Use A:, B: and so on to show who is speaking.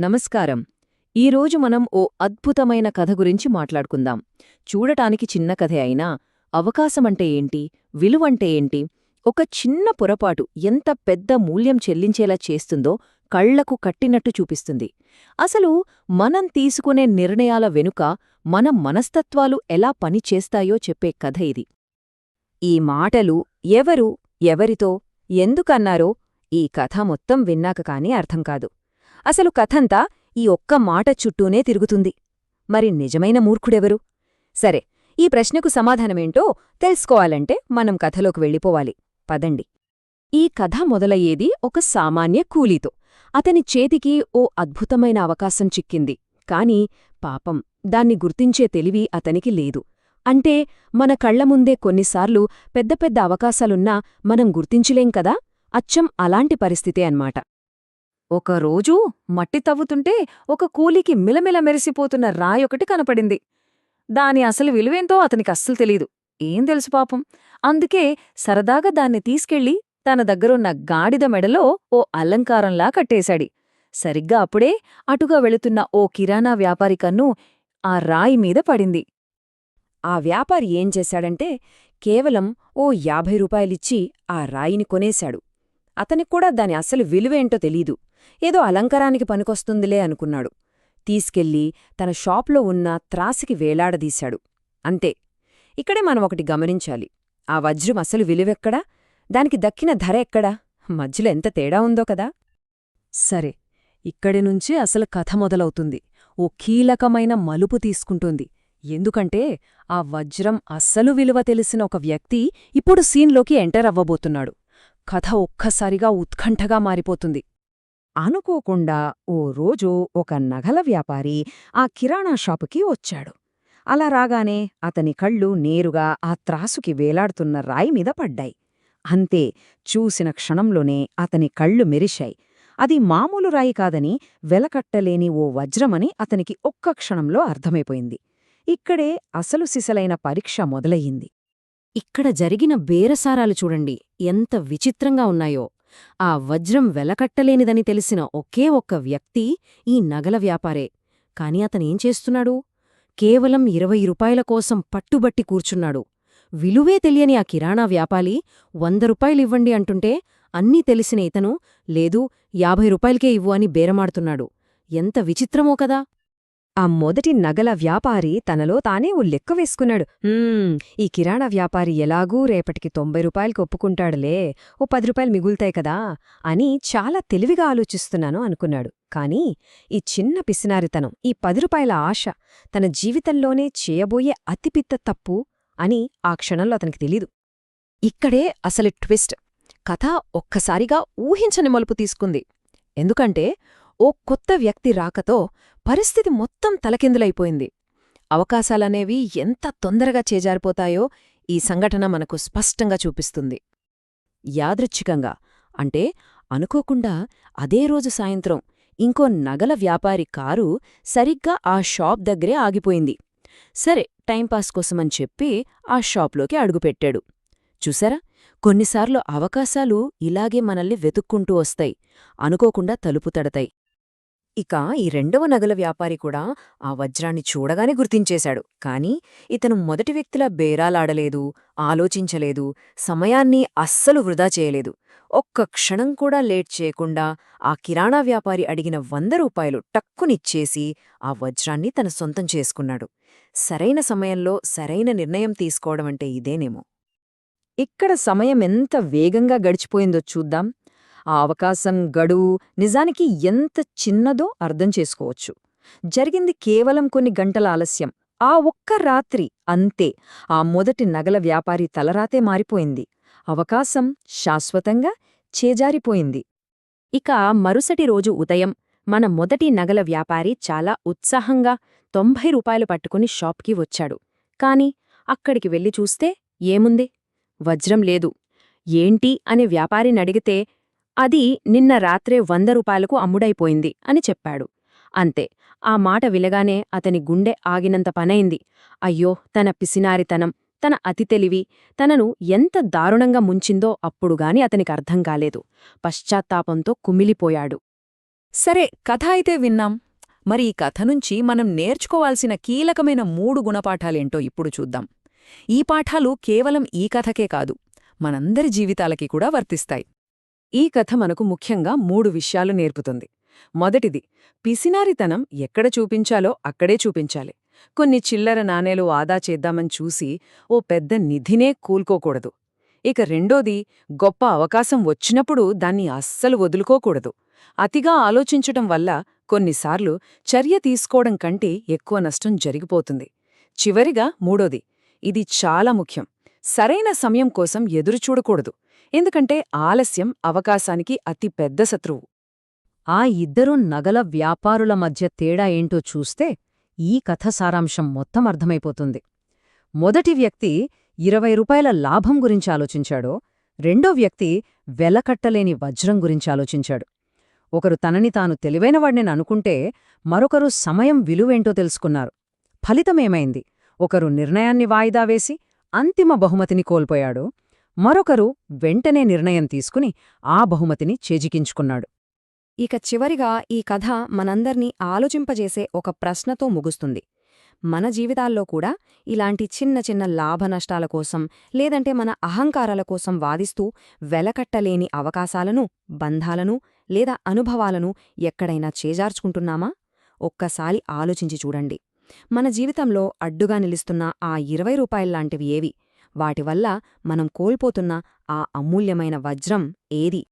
A: నమస్కారం. ఈరోజు మనం ఓ అద్భుతమైన కథ గురించి మాట్లాడుకుందాం. చూడటానికి చిన్న కథే అయినా అవకాశమంటే ఏంటి విలువంటే ఏంటి ఒక చిన్న పొరపాటు ఎంత పెద్ద మూల్యం చెల్లించేలా చేస్తుందో కళ్ళకు కట్టినట్టు చూపిస్తుంది. అసలు మనం తీసుకునే నిర్ణయాల వెనుక మన మనస్తత్వాలు ఎలా పనిచేస్తాయో చెప్పే కథ ఇది. ఈ మాటలు ఎవరు ఎవరితో ఎందుకన్నారో ఈ కథ మొత్తం విన్నాక కాని అర్థం కాదు. అసలు కథంతా ఈ ఒక్క మాట చుట్టూనే తిరుగుతుంది. మరి నిజమైన మూర్ఖుడెవరు? సరే ఈ ప్రశ్నకు సమాధానమేంటో తెలుసుకోవాలంటే మనం కథలోకి వెళ్ళిపోవాలి. పదండి. ఈ కథ మొదలయ్యేది ఒక సామాన్య కూలీతో. అతని చేతికి ఓ అద్భుతమైన అవకాశం చిక్కింది. కాని పాపం దాన్ని గుర్తించే తెలివి అతనికి లేదు. అంటే మన కళ్ళముందే కొన్నిసార్లు పెద్ద పెద్ద అవకాశాలున్నా మనం గుర్తించలేం కదా? అచ్చం అలాంటి పరిస్థితే అన్మాట ఒకరోజు మట్టి తవ్వుతుంటే ఒక కూలికి మిలమిల మెరిసిపోతున్న రాయొకటి కనపడింది. దాని అసలు విలువేంతో అతనికి అస్సలు తెలీదు. ఏం తెలుసు పాపం. అందుకే సరదాగా దాన్ని తీసుకెళ్ళి తన దగ్గరున్న గాడిద మెడలో ఓ అలంకారంలా కట్టేశాడి. సరిగ్గా అప్పుడే అటుగా వెళుతున్న ఓ కిరాణా వ్యాపారి కన్ను ఆ రాయి మీద పడింది. ఆ వ్యాపారి ఏం చేశాడంటే కేవలం ఓ యాభై రూపాయలిచ్చి ఆ రాయిని కొనేశాడు. అతనిక్కూడా దాని అసలు విలువేంటో తెలీదు. ఏదో అలంకారానికి పనికొస్తుందిలే అనుకున్నాడు. తీసుకెళ్ళి తన షాప్లో ఉన్న త్రాసికి వేలాడదీశాడు. అంతే. ఇక్కడే మనం ఒకటి గమనించాలి. ఆ వజ్రం అసలు విలువెక్కడా? దానికి దక్కిన ధర ఎక్కడా? మధ్యలో ఎంత తేడా ఉందో కదా? సరే. ఇక్కడి నుంచే అసలు కథ మొదలవుతుంది. ఓ కీలకమైన మలుపు తీసుకుంటుంది. ఎందుకంటే ఆ వజ్రం అస్సలు విలువ తెలిసిన ఒక వ్యక్తి ఇప్పుడు సీన్లోకి ఎంటర్ అవ్వబోతున్నాడు. కథ ఒక్కసారిగా ఉత్కంఠగా మారిపోతుంది. అనుకోకుండా ఓ రోజు ఒక నగల వ్యాపారి ఆ కిరాణా షాపుకి వచ్చాడు. అలా రాగానే అతని కళ్ళు నేరుగా ఆ త్రాసుకి వేలాడుతున్న రాయి మీద పడ్డాయి. అంతే చూసిన క్షణంలోనే అతని కళ్ళు మెరిశాయి. అది మామూలు రాయి కాదని వెలకట్టలేని ఓ వజ్రమని అతనికి ఒక్క క్షణంలో అర్థమైపోయింది. ఇక్కడే అసలు సిసలైన పరీక్ష మొదలయ్యింది. ఇక్కడ జరిగిన బేరసారాలు చూడండి. ఎంత విచిత్రంగా ఉన్నాయో. ఆ వజ్రం వెలకట్టలేనిదని తెలిసిన ఒకే ఒక్క వ్యక్తి ఈ నగల వ్యాపారే. కాని అతనేం చేస్తున్నాడు? కేవలం ఇరవై రూపాయల కోసం పట్టుబట్టి కూర్చున్నాడు. విలువే తెలియని ఆ కిరాణా వ్యాపారి వంద రూపాయలివ్వండి అంటుంటే అన్నీ తెలిసిన ఇతను లేదు యాభై రూపాయలకే ఇవ్వు అని బేరమాడుతున్నాడు. ఎంత విచిత్రమో కదా. ఆ మొదటి నగల వ్యాపారి తనలో తానే ఓ లెక్క వేసుకున్నాడు. ఈ కిరాణా వ్యాపారి ఎలాగూ రేపటికి తొంభై రూపాయలకి ఒప్పుకుంటాడులే ఓ పది రూపాయలు మిగులుతాయి కదా అని చాలా తెలివిగా ఆలోచిస్తున్నాను అనుకున్నాడు. కాని ఈ చిన్న పిసినారితనం ఈ పది రూపాయల ఆశ తన జీవితంలోనే చేయబోయే అతిపిత్త తప్పు అని ఆ క్షణంలో అతనికి తెలీదు. ఇక్కడే అసలు ట్విస్ట్. కథ ఒక్కసారిగా ఊహించని మలుపు తీసుకుంది. ఎందుకంటే ఓ కొత్త వ్యక్తి రాకతో పరిస్థితి మొత్తం తలకిందులైపోయింది. అవకాశాలనేవి ఎంత తొందరగా చేజారిపోతాయో ఈ సంఘటన మనకు స్పష్టంగా చూపిస్తుంది. యాదృచ్ఛికంగా అంటే అనుకోకుండా అదే రోజు సాయంత్రం ఇంకో నగల వ్యాపారి కారు సరిగ్గా ఆ షాప్ దగ్గరే ఆగిపోయింది. సరే టైంపాస్ కోసమని చెప్పి ఆ షాప్లోకి అడుగుపెట్టాడు. చూసారా? కొన్నిసార్లు అవకాశాలు ఇలాగే మనల్ని వెతుక్కుంటూ వస్తాయి. అనుకోకుండా తలుపు తడతాయి. ఇక ఈ రెండవ నగల వ్యాపారి కూడా ఆ వజ్రాన్ని చూడగానే గుర్తించేశాడు. కాని ఇతను మొదటి వ్యక్తిలా బేరాలాడలేదు ఆలోచించలేదు సమయాన్ని అస్సలు వృధా చేయలేదు. ఒక్క క్షణం కూడా లేట్ చేయకుండా ఆ కిరాణా వ్యాపారి అడిగిన వంద రూపాయలు టక్కునిచ్చేసి ఆ వజ్రాన్ని తన సొంతం చేసుకున్నాడు. సరైన సమయంలో సరైన నిర్ణయం తీసుకోవడమంటే ఇదేనేమో. ఇక్కడ సమయం ఎంత వేగంగా గడిచిపోయిందో చూద్దాం. ఆ అవకాశం గడువు నిజానికి ఎంత చిన్నదో అర్థం చేసుకోవచ్చు. జరిగింది కేవలం కొన్ని గంటల ఆలస్యం. ఆ ఒక్క రాత్రి అంతే. ఆ మొదటి నగల వ్యాపారి తలరాతే మారిపోయింది. అవకాశం శాశ్వతంగా చేజారిపోయింది. ఇక మరుసటి రోజు ఉదయం మన మొదటి నగల వ్యాపారి చాలా ఉత్సాహంగా తొంభై రూపాయలు పట్టుకుని షాప్కి వచ్చాడు. కాని అక్కడికి వెళ్ళి చూస్తే ఏముంది? వజ్రం లేదు. ఏంటి అని వ్యాపారినడిగితే అది నిన్న రాత్రే వంద రూపాయలకు అమ్ముడైపోయింది అని చెప్పాడు. అంతే ఆ మాట విలగానే అతని గుండె ఆగినంత పనైంది. అయ్యో తన పిసినారితనం తన అతి తెలివి తనను ఎంత దారుణంగా ముంచిందో అప్పుడుగాని అతనికి అర్థం కాలేదు. పశ్చాత్తాపంతో కుమిలిపోయాడు.
B: సరే కథ అయితే విన్నాం. మరి ఈ కథ నుంచి మనం నేర్చుకోవాల్సిన కీలకమైన మూడు గుణపాఠాలేంటో ఇప్పుడు చూద్దాం. ఈ పాఠాలు కేవలం ఈ కథకే కాదు మనందరి జీవితాలకి కూడా వర్తిస్తాయి.
A: ఈ కథ మనకు ముఖ్యంగా మూడు విషయాలు నేర్పుతుంది. మొదటిది పిసినారితనం ఎక్కడ చూపించాలో అక్కడే చూపించాలి. కొన్ని చిల్లర నాణేలు ఆదా చేద్దామని చూసి ఓ పెద్ద నిధినే కూల్కోకూడదు. ఇక రెండోది గొప్ప అవకాశం వచ్చినప్పుడు దాన్ని అస్సలు వదులుకోకూడదు. అతిగా ఆలోచించటం వల్ల కొన్నిసార్లు చర్య తీసుకోవడం కంటే ఎక్కువ నష్టం జరిగిపోతుంది. చివరిగా మూడోది ఇది చాలా ముఖ్యం. సరైన సమయం కోసం ఎదురుచూడకూడదు. ఎందుకంటే ఆలస్యం అవకాశానికి అతి పెద్ద శత్రువు.
C: ఆ ఇద్దరు నగల వ్యాపారుల మధ్య తేడా ఏంటో చూస్తే ఈ కథ సారాంశం మొత్తం అర్థమైపోతుంది. మొదటి వ్యక్తి ఇరవై రూపాయల లాభం గురించి ఆలోచించాడో రెండో వ్యక్తి వెలకట్టలేని వజ్రం గురించి ఆలోచించాడు. ఒకరు తనని తాను తెలివైనవాడిని అనుకుంటే మరొకరు సమయం విలువేంటో తెలుసుకున్నారు. ఫలితమేమైంది ఒకరు నిర్ణయాన్ని వాయిదా వేసి అంతిమ బహుమతిని కోల్పోయాడు. మరొకరు వెంటనే నిర్ణయం తీసుకుని ఆ బహుమతిని చేజికించుకున్నాడు.
D: ఇక చివరిగా ఈ కథ మనందర్నీ ఆలోచింపజేసే ఒక ప్రశ్నతో ముగుస్తుంది. మన జీవితాల్లో కూడా ఇలాంటి చిన్న చిన్న లాభనష్టాల కోసం లేదంటే మన అహంకారాల కోసం వాదిస్తూ వెలకట్టలేని అవకాశాలను బంధాలను లేదా అనుభవాలను ఎక్కడైనా చేజార్చుకుంటున్నామా? ఒక్కసారి ఆలోచించి చూడండి. మన జీవితంలో అడ్డుగా నిలుస్తున్న ఆ ఇరవై రూపాయల్లాంటివి ఏవి? వాటివల్ల మనం కోల్పోతున్న ఆ అమూల్యమైన వజ్రం ఏది?